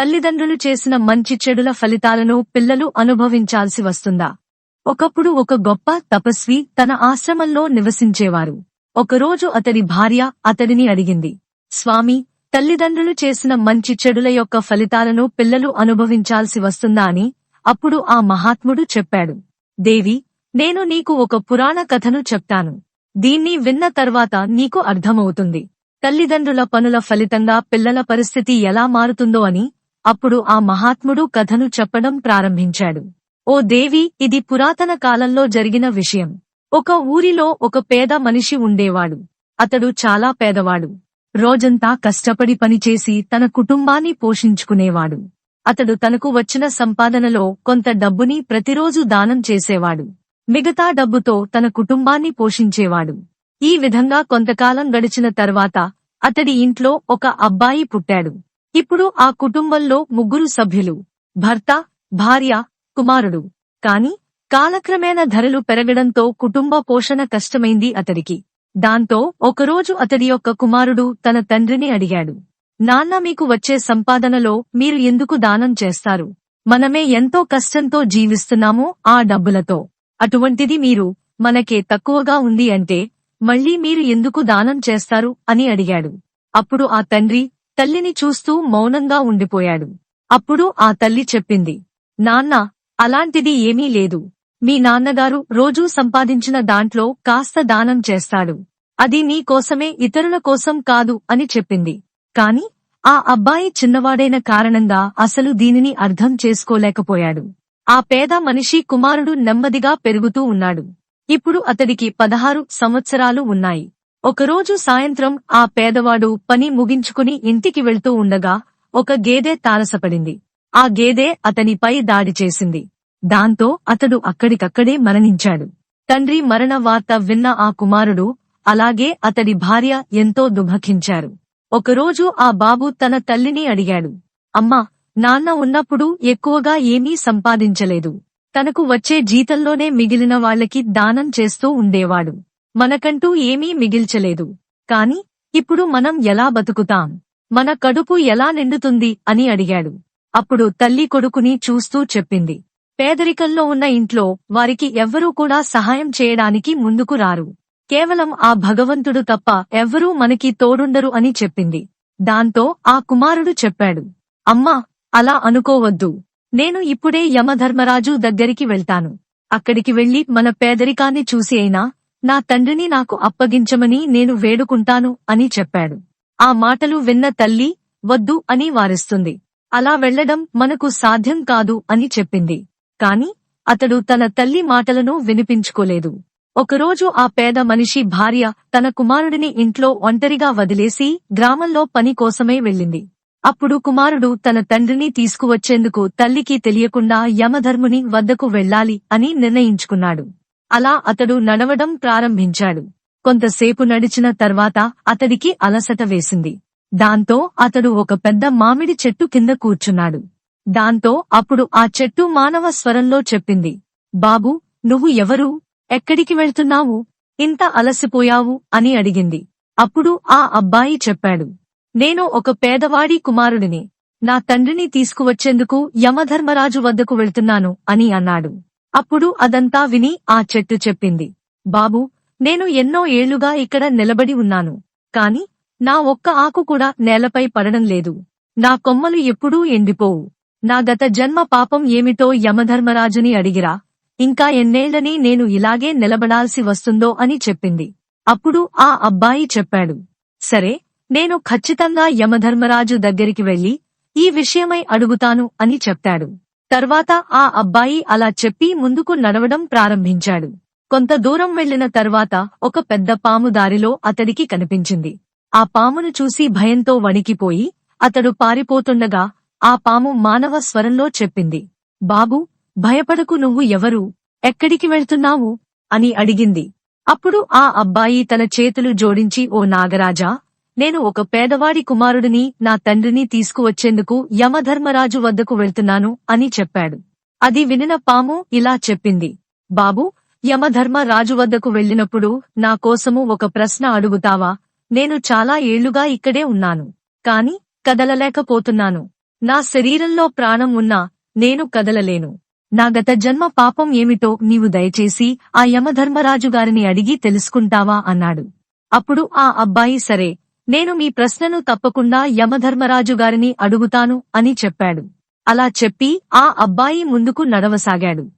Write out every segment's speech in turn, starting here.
తల్లిదండ్రులు చేసిన మంచి చెడుల ఫలితాలను పిల్లలు అనుభవించాల్సి వస్తుందా? ఒకప్పుడు ఒక గొప్ప తపస్వి తన ఆశ్రమంలో నివసించేవారు. ఒకరోజు అతడి భార్య అతడిని అడిగింది స్వామి తల్లిదండ్రులు చేసిన మంచి చెడుల యొక్క ఫలితాలను పిల్లలు అనుభవించాల్సి వస్తుందా అని? అప్పుడు ఆ మహాత్ముడు చెప్పాడు దేవి నేను నీకు ఒక పురాణ కథను చెప్తాను. దీన్ని విన్న తర్వాత నీకు అర్థమవుతుంది. తల్లిదండ్రుల పనుల ఫలితంగా పిల్లల పరిస్థితి ఎలా మారుతుందో అని అప్పుడు ఆ మహాత్ముడు కథను చెప్పడం ప్రారంభించాడు. ఓ దేవి ఇది పురాతన కాలంలో జరిగిన విషయం. ఒక ఊరిలో ఒక పేద మనిషి ఉండేవాడు. అతడు చాలా పేదవాడు. రోజంతా కష్టపడి పనిచేసి తన కుటుంబాన్ని పోషించుకునేవాడు. అతడు తనకు వచ్చిన సంపాదనలో కొంత డబ్బుని ప్రతిరోజు దానం చేసేవాడు. మిగతా డబ్బుతో తన కుటుంబాన్ని పోషించేవాడు. ఈ విధంగా కొంతకాలం గడిచిన తర్వాత అతడి ఇంట్లో ఒక అబ్బాయి పుట్టాడు. ఇప్పుడు ఆ కుటుంబంలో ముగ్గురు సభ్యులు భర్త భార్య కుమారుడు. కాని కాలక్రమేణా ధరలు పెరగడంతో కుటుంబ పోషణ కష్టమైంది అతడికి. దాంతో ఒకరోజు అతడి యొక్క కుమారుడు తన తండ్రిని అడిగాడు నాన్న మీకు వచ్చే సంపాదనలో మీరు ఎందుకు దానం చేస్తారు? మనమే ఎంతో కష్టంతో జీవిస్తున్నామో ఆ డబ్బులతో. అటువంటిది మీరు మనకే తక్కువగా ఉంది అంటే మళ్ళీ మీరు ఎందుకు దానం చేస్తారు? అని అడిగాడు. అప్పుడు ఆ తండ్రి తల్లిని చూస్తూ మౌనంగా ఉండిపోయాడు. అప్పుడు ఆ తల్లి చెప్పింది నాన్న అలాంటిది ఏమీ లేదు. మీ నాన్నగారు రోజూ సంపాదించిన దాంట్లో కాస్త దానం చేస్తాడు. అది నీ కోసమే ఇతరుల కోసం కాదు అని చెప్పింది. కాని ఆ అబ్బాయి చిన్నవాడైన కారణంగా అసలు దీనిని అర్థం చేసుకోలేకపోయాడు. ఆ పేద మనిషి కుమారుడు నెమ్మదిగా పెరుగుతూ ఉన్నాడు. ఇప్పుడు అతడికి పదహారు సంవత్సరాలు ఉన్నాయి. ఒకరోజు సాయంత్రం ఆ పేదవాడు పని ముగించుకుని ఇంటికి వెళ్తూ ఉండగా ఒక గేదె తారసపడింది. ఆ గేదె అతనిపై దాడి చేసింది. దాంతో అతడు అక్కడికక్కడే మరణించాడు. తండ్రి మరణ వార్త విన్న ఆ కుమారుడు అలాగే అతడి భార్య ఎంతో దుభకించారు ఒకరోజు ఆ బాబు తన తల్లిని అడిగాడు. అమ్మా నాన్న ఉన్నప్పుడు ఎక్కువగా ఏమీ సంపాదించలేదు. తనకు వచ్చే జీతంలోనే మిగిలిన వాళ్ళకి దానం చేస్తూ ఉండేవాడు. మనకంటూ ఏమీ మిగిల్చలేదు. కాని ఇప్పుడు మనం ఎలా బతుకుతాం? మన కడుపు ఎలా నిండుతుంది? అని అడిగాడు. అప్పుడు తల్లి కొడుకుని చూస్తూ చెప్పింది. పేదరికంలో ఉన్న ఇంట్లో వారికి ఎవ్వరూ కూడా సహాయం చేయడానికి ముందుకు రారు. కేవలం ఆ భగవంతుడు తప్ప ఎవ్వరూ మనకి తోడుండరు అని చెప్పింది. దాంతో ఆ కుమారుడు చెప్పాడు. అమ్మా అలా అనుకోవద్దు. నేను ఇప్పుడే యమధర్మరాజు దగ్గరికి వెళ్తాను. అక్కడికి వెళ్ళి మన పేదరికాన్ని చూసి అయినా నా తండ్రిని నాకు అప్పగించమని నేను వేడుకుంటాను అని చెప్పాడు. ఆ మాటలు విన్న తల్లి వద్దు అని వారిస్తుంది. అలా వెళ్ళడం మనకు సాధ్యం కాదు అని చెప్పింది. కాని అతడు తన తల్లి మాటలను వినిపించుకోలేదు. ఒకరోజు ఆ పేద మనిషి భార్య తన కుమారుడిని ఇంట్లో ఒంటరిగా వదిలేసి గ్రామంలో పని కోసమే వెళ్ళింది. అప్పుడు కుమారుడు తన తండ్రిని తీసుకువచ్చేందుకు తల్లికి తెలియకుండా యమధర్ముని వద్దకు వెళ్ళాలి అని నిర్ణయించుకున్నాడు. అలా అతడు నడవడం ప్రారంభించాడు. కొంతసేపు నడిచిన తర్వాత అతడికి అలసట వేసింది. దాంతో అతడు ఒక పెద్ద మామిడి చెట్టు కింద కూర్చున్నాడు. దాంతో అప్పుడు ఆ చెట్టు మానవ స్వరంలో చెప్పింది. బాబు నువ్వు ఎవరు? ఎక్కడికి వెళ్తున్నావు? ఇంత అలసిపోయావు? అని అడిగింది. అప్పుడు ఆ అబ్బాయి చెప్పాడు. నేను ఒక పేదవాడి కుమారుడిని. నా తండ్రిని తీసుకువచ్చేందుకు యమధర్మరాజు వద్దకు వెళ్తున్నాను అని అన్నాడు. అప్పుడు అదంతా విని ఆ చెట్టు చెప్పింది. బాబు నేను ఎన్నో ఏళ్ళుగా ఇక్కడ నిలబడి ఉన్నాను. కాని నా ఒక్క ఆకు కూడా నేలపై పడడం లేదు. నా కొమ్మలు ఎప్పుడూ ఎండిపోవు. నా గత జన్మ పాపం ఏమిటో యమధర్మరాజుని అడిగిరా. ఇంకా ఎన్నేళ్ళని నేను ఇలాగే నిలబడాల్సి వస్తుందో అని చెప్పింది. అప్పుడు ఆ అబ్బాయి చెప్పాడు. సరే నేను ఖచ్చితంగా యమధర్మరాజు దగ్గరికి వెళ్ళి ఈ విషయమై అడుగుతాను అని చెప్పాడు. తర్వాత ఆ అబ్బాయి అలా చెప్పి ముందుకు నడవడం ప్రారంభించాడు. కొంత దూరం వెళ్ళిన తర్వాత ఒక పెద్ద పాము దారిలో అతడికి కనిపించింది. ఆ పామును చూసి భయంతో వణికిపోయి అతడు పారిపోతుండగా ఆ పాము మానవ స్వరంలో చెప్పింది. బాబు భయపడకు నువ్వు ఎవరు? ఎక్కడికి వెళ్తున్నావు? అని అడిగింది. అప్పుడు ఆ అబ్బాయి తన చేతులు జోడించి ఓ నాగరాజా నేను ఒక పేదవాడి కుమారుడిని నా తండ్రిని తీసుకువచ్చేందుకు యమధర్మరాజు వద్దకు వెళ్తున్నాను అని చెప్పాడు. అది వినిన పాము ఇలా చెప్పింది. బాబు యమధర్మరాజు వద్దకు వెళ్ళినప్పుడు నా కోసము ఒక ప్రశ్న అడుగుతావా? నేను చాలా ఏళ్ళుగా ఇక్కడే ఉన్నాను. కాని కదలలేకపోతున్నాను. నా శరీరంలో ప్రాణం ఉన్నా నేను కదలలేను. నా గత జన్మ పాపం ఏమిటో నీవు దయచేసి ఆ యమధర్మరాజు గారిని అడిగి తెలుసుకుంటావా? అన్నాడు. అప్పుడు ఆ అబ్బాయి సరే నేను మీ ప్రశ్నను తప్పకుండా యమధర్మరాజు గారిని అడుగుతాను అని చెప్పాడు. అలా చెప్పి ఆ అబ్బాయి ముందుకు నడవసాగాడు.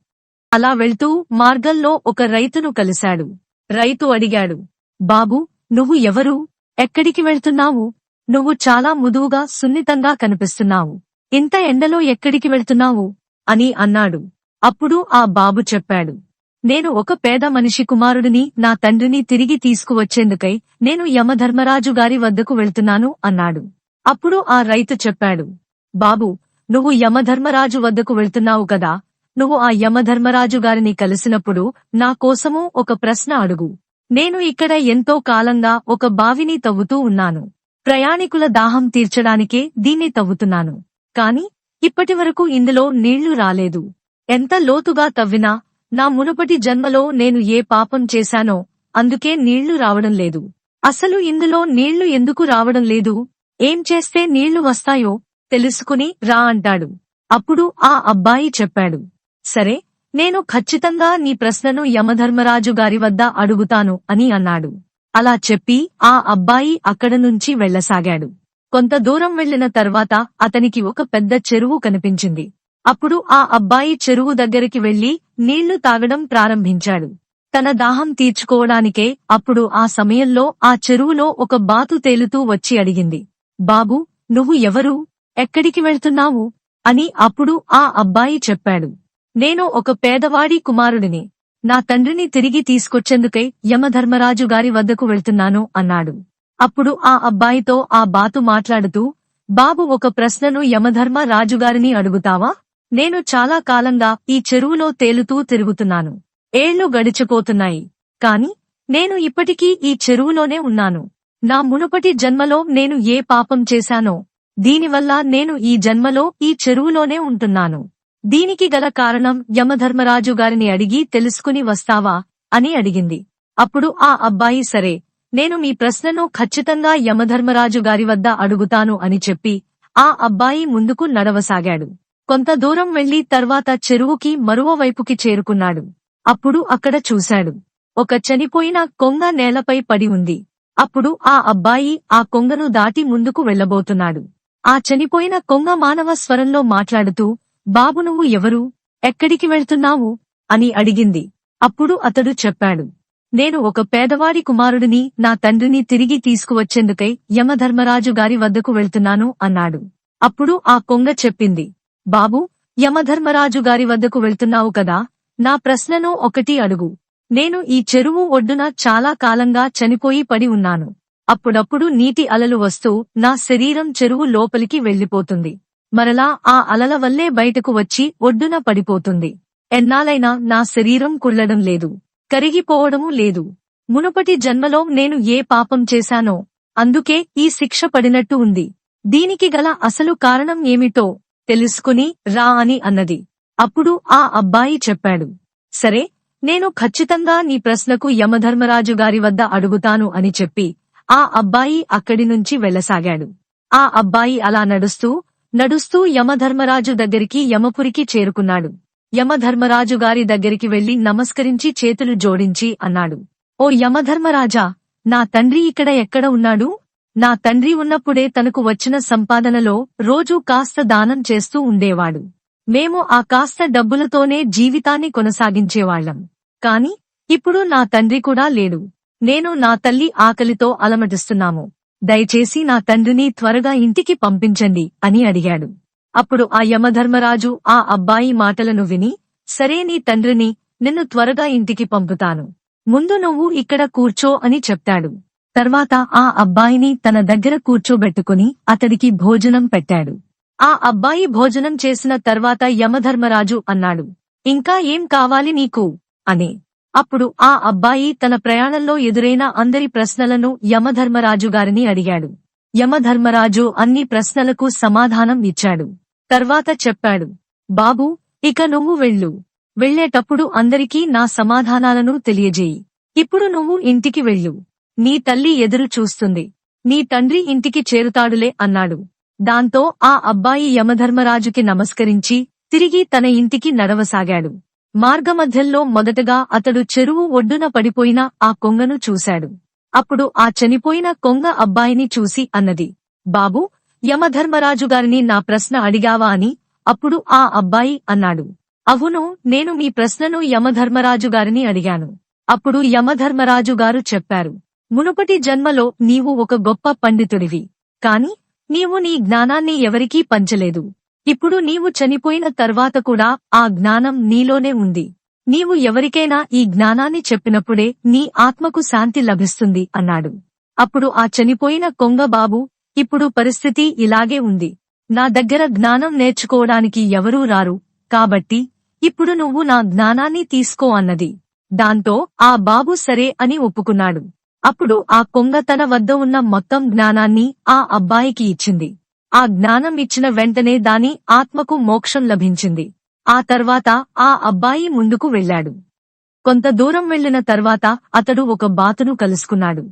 అలా వెళ్తూ మార్గంలో ఒక రైతును కలిశాడు. రైతు అడిగాడు బాబు నువ్వు ఎవరు? ఎక్కడికి వెళ్తున్నావు? నువ్వు చాలా ముదువుగా సున్నితంగా కనిపిస్తున్నావు. ఇంత ఎండలో ఎక్కడికి వెళ్తున్నావు? అని అన్నాడు. అప్పుడు ఆ బాబు చెప్పాడు నేను ఒక పేద మనిషి కుమారుడిని నా తండ్రిని తిరిగి తీసుకువచ్చేందుకై నేను యమధర్మరాజు గారి వద్దకు వెళ్తున్నాను అన్నాడు. అప్పుడు ఆ రైతు చెప్పాడు బాబు నువ్వు యమధర్మరాజు వద్దకు వెళ్తున్నావు కదా నువ్వు ఆ యమధర్మరాజు గారిని కలిసినప్పుడు నా కోసము ఒక ప్రశ్న అడుగు. నేను ఇక్కడ ఎంతో కాలంగా ఒక బావిని తవ్వుతూ ఉన్నాను. ప్రయాణికుల దాహం తీర్చడానికే దీన్ని తవ్వుతున్నాను. కాని ఇప్పటివరకు ఇందులో నీళ్ళు రాలేదు. ఎంత లోతుగా తవ్వినా నా మునుపటి జన్మలో నేను ఏ పాపం చేశానో అందుకే నీళ్ళు రావడం లేదు. అసలు ఇందులో నీళ్ళు ఎందుకు రావడం లేదు? ఏం చేస్తే నీళ్ళు వస్తాయో తెలుసుకుని రా అంటాడు. అప్పుడు ఆ అబ్బాయి చెప్పాడు. సరే నేను ఖచ్చితంగా నీ ప్రశ్నను యమధర్మరాజు గారి వద్ద అడుగుతాను అని అన్నాడు. అలా చెప్పి ఆ అబ్బాయి అక్కడ నుంచి వెళ్ళసాగాడు కొంత దూరం వెళ్ళిన తర్వాత అతనికి ఒక పెద్ద చెరువు కనిపించింది. అప్పుడు ఆ అబ్బాయి చెరువు దగ్గరికి వెళ్ళి నీళ్ళు తాగడం ప్రారంభించాడు. తన దాహం తీర్చుకోవడానికే అప్పుడు ఆ సమయంలో ఆ చెరువులో ఒక బాతు తేలుతూ వచ్చి అడిగింది. బాబు నువ్వు ఎవరు? ఎక్కడికి వెళ్తున్నావు? అని అప్పుడు ఆ అబ్బాయి చెప్పాడు. నేను ఒక పేదవాడి కుమారుడిని. నా తండ్రిని తిరిగి తీసుకొచ్చేందుకై యమధర్మరాజు గారి వద్దకు వెళ్తున్నాను అన్నాడు. అప్పుడు ఆ అబ్బాయితో ఆ బాతు మాట్లాడుతూ బాబు ఒక ప్రశ్నను యమధర్మ రాజుగారిని అడుగుతావా? నేను చాలా కాలంగా ఈ చెరువులో తేలుతూ తిరుగుతున్నాను. ఏళ్ళు గడిచిపోతున్నాయి. కాని నేను ఇప్పటికీ ఈ చెరువులోనే ఉన్నాను. నా మునుపటి జన్మలో నేను ఏ పాపం చేశానో దీనివల్ల నేను ఈ జన్మలో ఈ చెరువులోనే ఉంటున్నాను. దీనికి గల కారణం యమధర్మరాజు గారిని అడిగి తెలుసుకుని వస్తావా? అని అడిగింది. అప్పుడు ఆ అబ్బాయి సరే నేను మీ ప్రశ్నను ఖచ్చితంగా యమధర్మరాజు గారి వద్ద అడుగుతాను అని చెప్పి ఆ అబ్బాయి ముందుకు నడవసాగాడు. కొంత దూరం వెళ్ళి తర్వాత చెరువుకి మరువవైపుకి చేరుకున్నాడు. అప్పుడు అక్కడ చూశాడు. ఒక చనిపోయిన కొంగ నేలపై పడి ఉంది. అప్పుడు ఆ అబ్బాయి ఆ కొంగను దాటి ముందుకు వెళ్ళబోతున్నాడు ఆ చనిపోయిన కొంగ మానవ స్వరంలో మాట్లాడుతూ బాబు నువ్వు ఎవరు? ఎక్కడికి వెళ్తున్నావు? అని అడిగింది. అప్పుడు అతడు చెప్పాడు నేను ఒక పేదవాడి కుమారుడిని నా తండ్రిని తిరిగి తీసుకువచ్చేందుకై యమధర్మరాజు గారి వద్దకు వెళ్తున్నాను అన్నాడు. అప్పుడు ఆ కొంగ చెప్పింది బాబు యమధర్మరాజు గారి వద్దకు వెళ్తున్నావు కదా? నా ప్రశ్నను ఒకటి అడుగు. నేను ఈ చెరువు ఒడ్డున చాలా కాలంగా చనిపోయి పడి ఉన్నాను. అప్పుడప్పుడు నీటి అలలు వస్తూ నా శరీరం చెరువు లోపలికి వెళ్ళిపోతుంది మరలా ఆ అలల వల్లే బయటకు వచ్చి ఒడ్డున పడిపోతుంది. ఎన్నాలైనా నా శరీరం కుళ్ళడం లేదు. కరిగిపోవడమూ లేదు. మునుపటి జన్మలో నేను ఏ పాపం చేశానో అందుకే ఈ శిక్ష పడినట్టు ఉంది. దీనికి గల అసలు కారణం ఏమిటో తెలుసుకుని రా అని అన్నది. అప్పుడు ఆ అబ్బాయి చెప్పాడు. సరే నేను ఖచ్చితంగా నీ ప్రశ్నకు యమధర్మరాజు గారి వద్ద అడుగుతాను అని చెప్పి ఆ అబ్బాయి అక్కడి నుంచి వెళ్ళసాగాడు ఆ అబ్బాయి అలా నడుస్తూ నడుస్తూ యమధర్మరాజు దగ్గరికి యమపురికి చేరుకున్నాడు. యమధర్మరాజు గారి దగ్గరికి వెళ్ళి నమస్కరించి చేతులు జోడించి అన్నాడు. ఓ యమధర్మరాజా నా తండ్రి ఇక్కడ ఎక్కడ ఉన్నాడు? నా తండ్రి ఉన్నప్పుడే తనకు వచ్చిన సంపాదనలో రోజూ కాస్త దానం చేస్తూ ఉండేవాడు. మేము ఆ కాస్త డబ్బులతోనే జీవితాన్ని కొనసాగించేవాళ్ళం కాని ఇప్పుడు నా తండ్రి కూడా లేడు. నేను నా తల్లి ఆకలితో అలమటిస్తున్నాము. దయచేసి నా తండ్రిని త్వరగా ఇంటికి పంపించండి అని అడిగాడు. అప్పుడు ఆ యమధర్మరాజు ఆ అబ్బాయి మాటలను విని సరే నీ తండ్రిని నిన్ను త్వరగా ఇంటికి పంపుతాను. ముందు నువ్వు ఇక్కడ కూర్చో అని చెప్తాడు. తర్వాత ఆ అబ్బాయిని తన దగ్గర కూర్చోబెట్టుకుని అతడికి భోజనం పెట్టాడు. ఆ అబ్బాయి భోజనం చేసిన తర్వాత యమధర్మరాజు అన్నాడు ఇంకా ఏం కావాలి నీకు? అని. అప్పుడు ఆ అబ్బాయి తన ప్రయాణంలో ఎదురైన అందరి ప్రశ్నలను యమధర్మరాజు గారిని అడిగాడు. యమధర్మరాజు అన్ని ప్రశ్నలకు సమాధానం ఇచ్చాడు. తర్వాత చెప్పాడు బాబు ఇక నువ్వు వెళ్ళు. వెళ్ళేటప్పుడు అందరికీ నా సమాధానాలను తెలియజేయి. ఇప్పుడు నువ్వు ఇంటికి వెళ్ళు. నీ తల్లి ఎదురు చూస్తుంది. నీ తండ్రి ఇంటికి చేరుతాడులే అన్నాడు. దాంతో ఆ అబ్బాయి యమధర్మరాజుకి నమస్కరించి తిరిగి తన ఇంటికి నడవసాగాడు. మార్గమధ్యంలో మొదటగా అతడు చెరువు ఒడ్డున పడిపోయిన ఆ కొంగను చూశాడు. అప్పుడు ఆ చనిపోయిన కొంగ అబ్బాయిని చూసి అన్నది బాబూ యమధర్మరాజు గారిని నా ప్రశ్న అడిగావా అని? అప్పుడు ఆ అబ్బాయి అన్నాడు అవును నేను మీ ప్రశ్నను యమధర్మరాజుగారిని అడిగాను. అప్పుడు యమధర్మరాజుగారు చెప్పారు మునుపటి జన్మలో నీవు ఒక గొప్ప పండితుడివి. కాని నీవు నీ జ్ఞానాన్ని ఎవరికీ పంచలేదు. ఇప్పుడు నీవు చనిపోయిన తర్వాత కూడా ఆ జ్ఞానం నీలోనే ఉంది. నీవు ఎవరికైనా ఈ జ్ఞానాన్ని చెప్పినప్పుడే నీ ఆత్మకు శాంతి లభిస్తుంది అన్నాడు. అప్పుడు ఆ చనిపోయిన కొంగ బాబు ఇప్పుడు పరిస్థితి ఇలాగే ఉంది. నా దగ్గర జ్ఞానం నేర్చుకోవడానికి ఎవరూ రారు. కాబట్టి ఇప్పుడు నువ్వు నా జ్ఞానాన్ని తీసుకో అన్నది. దాంతో ఆ బాబు సరే అని ఒప్పుకున్నాడు. అప్పుడు ఆ కొంగ తన వద్ద ఉన్న మొత్తం జ్ఞానాన్ని ఆ అబ్బాయికి ఇచ్చింది. ఆ జ్ఞానం ఇచ్చిన వెంటనే దాని ఆత్మకు మోక్షం లభించింది. ఆ తర్వాత ఆ అబ్బాయి ముందుకు వెళ్ళాడు. కొంత దూరం వెళ్ళిన తర్వాత అతడు ఒక బాతును కలుసుకున్నాడు.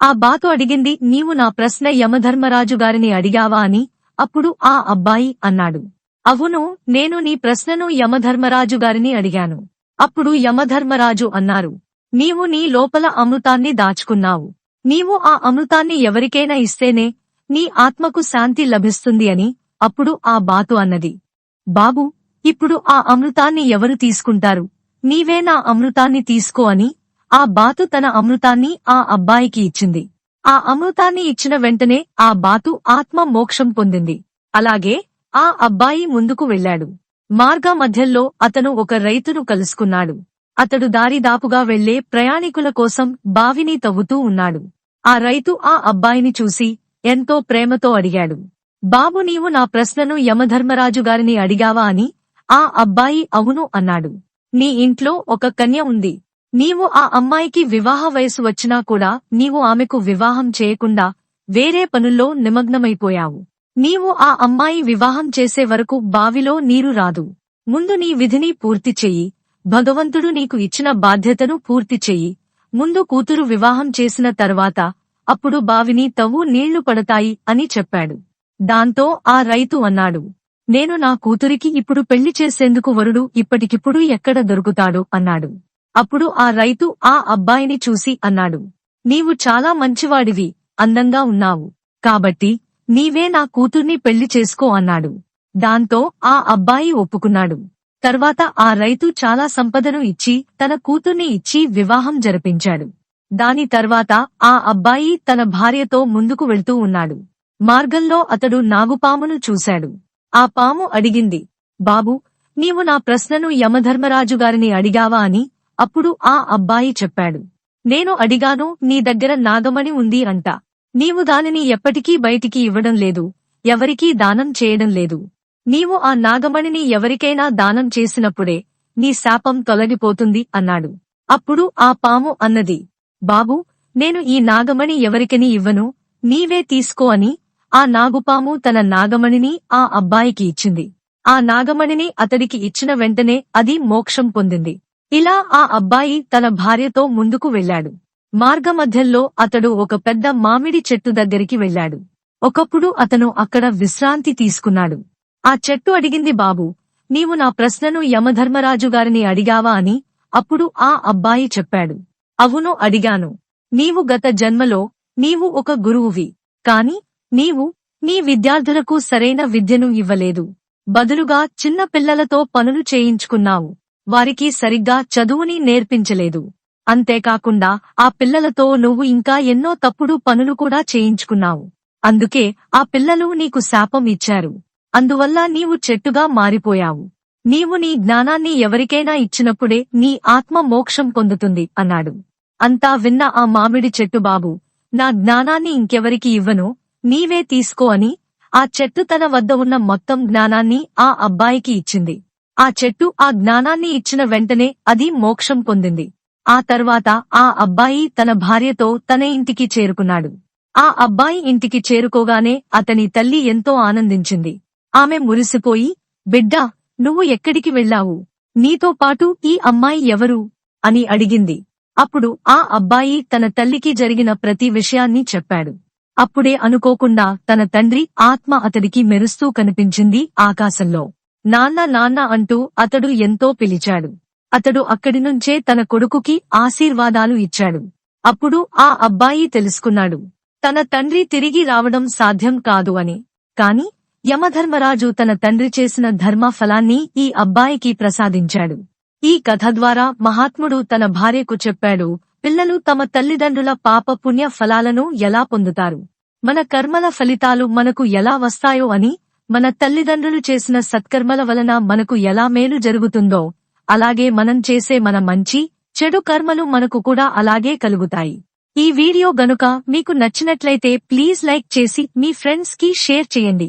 ఆ బాతు అడిగింది నీవు నా ప్రశ్న యమధర్మరాజు గారిని అడిగావా? అని. అప్పుడు ఆ అబ్బాయి అన్నాడు అవును నేను నీ ప్రశ్నను యమధర్మరాజు గారిని అడిగాను. అప్పుడు యమధర్మరాజు అన్నారు నీవు నీ లోపల అమృతాన్ని దాచుకున్నావు. నీవు ఆ అమృతాన్ని ఎవరికైనా ఇస్తేనే నీ ఆత్మకు శాంతి లభిస్తుంది అని అప్పుడు ఆ బాతు అన్నది. బాబు ఇప్పుడు ఆ అమృతాన్ని ఎవరు తీసుకుంటారు? నీవే నా అమృతాన్ని తీసుకో అని ఆ బాతు తన అమృతాన్ని ఆ అబ్బాయికి ఇచ్చింది. ఆ అమృతాన్ని ఇచ్చిన వెంటనే ఆ బాతు ఆత్మ మోక్షం పొందింది. అలాగే ఆ అబ్బాయి ముందుకు వెళ్ళాడు. మార్గ మధ్యలో అతను ఒక రైతును కలుసుకున్నాడు. అతడు దారిదాపుగా వెళ్ళే ప్రయాణికుల కోసం బావిని తవ్వుతూ ఉన్నాడు. ఆ రైతు ఆ అబ్బాయిని చూసి ఎంతో ప్రేమతో అడిగాడు. బాబు నీవు నా ప్రశ్నను యమధర్మరాజు గారిని అడిగావా అని? ఆ అబ్బాయి అవును అన్నాడు. నీ ఇంట్లో ఒక కన్య ఉంది. నీవు ఆ అమ్మాయికి వివాహ వయసు వచ్చినా కూడా నీవు ఆమెకు వివాహం చేయకుండా వేరే పనుల్లో నిమగ్నమైపోయావు. నీవు ఆ అమ్మాయి వివాహం చేసే వరకు బావిలో నీరు రాదు. ముందు నీ విధిని పూర్తి చెయ్యి. భగవంతుడు నీకు ఇచ్చిన బాధ్యతను పూర్తి చెయ్యి. ముందు కూతురు వివాహం చేసిన తర్వాత అప్పుడు బావిని తవ్వు నీళ్ళు పడతాయి అని చెప్పాడు. దాంతో ఆ రైతు అన్నాడు నేను నా కూతురికి ఇప్పుడు పెళ్ళి చేసేందుకు వరుడు ఇప్పటికిప్పుడు ఎక్కడ దొరుకుతాడు? అన్నాడు. అప్పుడు ఆ రైతు ఆ అబ్బాయిని చూసి అన్నాడు నీవు చాలా మంచివాడివి అందంగా ఉన్నావు. కాబట్టి నీవే నా కూతుర్ని పెళ్ళి చేసుకో అన్నాడు. దాంతో ఆ అబ్బాయి ఒప్పుకున్నాడు. తర్వాత ఆ రైతు చాలా సంపదను ఇచ్చి తన కూతుర్ని ఇచ్చి వివాహం జరిపించాడు. దాని తర్వాత ఆ అబ్బాయి తన భార్యతో ముందుకు వెళ్తూ ఉన్నాడు. మార్గంలో అతడు నాగుపామును చూశాడు. ఆ పాము అడిగింది బాబు నీవు నా ప్రశ్నను యమధర్మరాజు గారిని అడిగావా అని? అప్పుడు ఆ అబ్బాయి చెప్పాడు నేను అడిగాను నీ దగ్గర నాగమణి ఉంది అంట. నీవు దానిని ఎప్పటికీ బయటికి ఇవ్వడం లేదు. ఎవరికీ దానం చేయడం లేదు. నీవు ఆ నాగమణిని ఎవరికైనా దానం చేసినప్పుడే నీ శాపం తొలగిపోతుంది అన్నాడు. అప్పుడు ఆ పాము అన్నది బాబు నేను ఈ నాగమణి ఎవరికని ఇవ్వను? నీవే తీసుకో అని ఆ నాగుపాము తన నాగమణిని ఆ అబ్బాయికి ఇచ్చింది. ఆ నాగమణిని అతడికి ఇచ్చిన వెంటనే అది మోక్షం పొందింది. ఇలా ఆ అబ్బాయి తన భార్యతో ముందుకు వెళ్ళాడు. మార్గమధ్యంలో అతడు ఒక పెద్ద మామిడి చెట్టు దగ్గరికి వెళ్ళాడు. ఒకప్పుడు అతను అక్కడ విశ్రాంతి తీసుకున్నాడు. ఆ చెట్టు అడిగింది బాబు నీవు నా ప్రశ్నను యమధర్మరాజు గారిని అడిగావా అని? అప్పుడు ఆ అబ్బాయి చెప్పాడు. అవును అడిగాను. నీవు గత జన్మలో నీవు ఒక గురువువి కాని నీవు నీ విద్యార్థులకు సరైన విద్యను ఇవ్వలేదు. బదులుగా చిన్న పిల్లలతో పనులు చేయించుకున్నావు. వారికి సరిగ్గా చదువుని నేర్పించలేదు. అంతేకాకుండా ఆ పిల్లలతో నువ్వు ఇంకా ఎన్నో తప్పుడు పనులు కూడా చేయించుకున్నావు. అందుకే ఆ పిల్లలు నీకు శాపం ఇచ్చారు. అందువల్ల నీవు చెట్టుగా మారిపోయావు. నీవు నీ జ్ఞానాన్ని ఎవరికైనా ఇచ్చినప్పుడే నీ ఆత్మ మోక్షం పొందుతుంది అన్నాడు. అంతా విన్న ఆ మామిడి చెట్టు బాబు నా జ్ఞానాన్ని ఇంకెవరికి ఇవ్వను నీవే తీసుకో అని ఆ చెట్టు తన వద్ద ఉన్న మొత్తం జ్ఞానాన్ని ఆ అబ్బాయికి ఇచ్చింది. ఆ చెట్టు ఆ జ్ఞానాన్ని ఇచ్చిన వెంటనే అది మోక్షం పొందింది. ఆ తర్వాత ఆ అబ్బాయి తన భార్యతో తన ఇంటికి చేరుకున్నాడు. ఆ అబ్బాయి ఇంటికి చేరుకోగానే అతని తల్లి ఎంతో ఆనందించింది. ఆమె మురిసిపోయి బిడ్డా నువ్వు ఎక్కడికి వెళ్ళావు? నీతో పాటు ఈ అమ్మాయి ఎవరు? అని అడిగింది. అప్పుడు ఆ అబ్బాయి తన తల్లికి జరిగిన ప్రతి విషయాన్ని చెప్పాడు. అప్పుడే అనుకోకుండా తన తండ్రి ఆత్మ అతడికి మెరుస్తూ కనిపించింది ఆకాశంలో. నాన్న నాన్న అంటూ అతడు ఎంతో పిలిచాడు. అతడు అక్కడి నుంచే తన కొడుకుకి ఆశీర్వాదాలు ఇచ్చాడు. అప్పుడు ఆ అబ్బాయి తెలుసుకున్నాడు. తన తండ్రి తిరిగి రావడం సాధ్యం కాదు అని. కాని యమధర్మరాజు తన తండ్రి చేసిన ధర్మ ఫలాన్ని ఈ అబ్బాయికి ప్రసాదించాడు. ఈ కథ ద్వారా మహాత్ముడు తన భార్యకు చెప్పాడు పిల్లలు తమ తల్లిదండ్రుల పాప పుణ్య ఫలాలను ఎలా పొందుతారు? మన కర్మల ఫలితాలు మనకు ఎలా వస్తాయో అని మన తల్లిదండ్రులు చేసిన సత్కర్మల వలన మనకు ఎలా మేలు జరుగుతుందో అలాగే మనం చేసే మన మంచి చెడు కర్మలు మనకు కూడా అలాగే కలుగుతాయి. ఈ వీడియో గనుక మీకు నచ్చినట్లయితే ప్లీజ్ లైక్ చేసి మీ ఫ్రెండ్స్కి షేర్ చేయండి.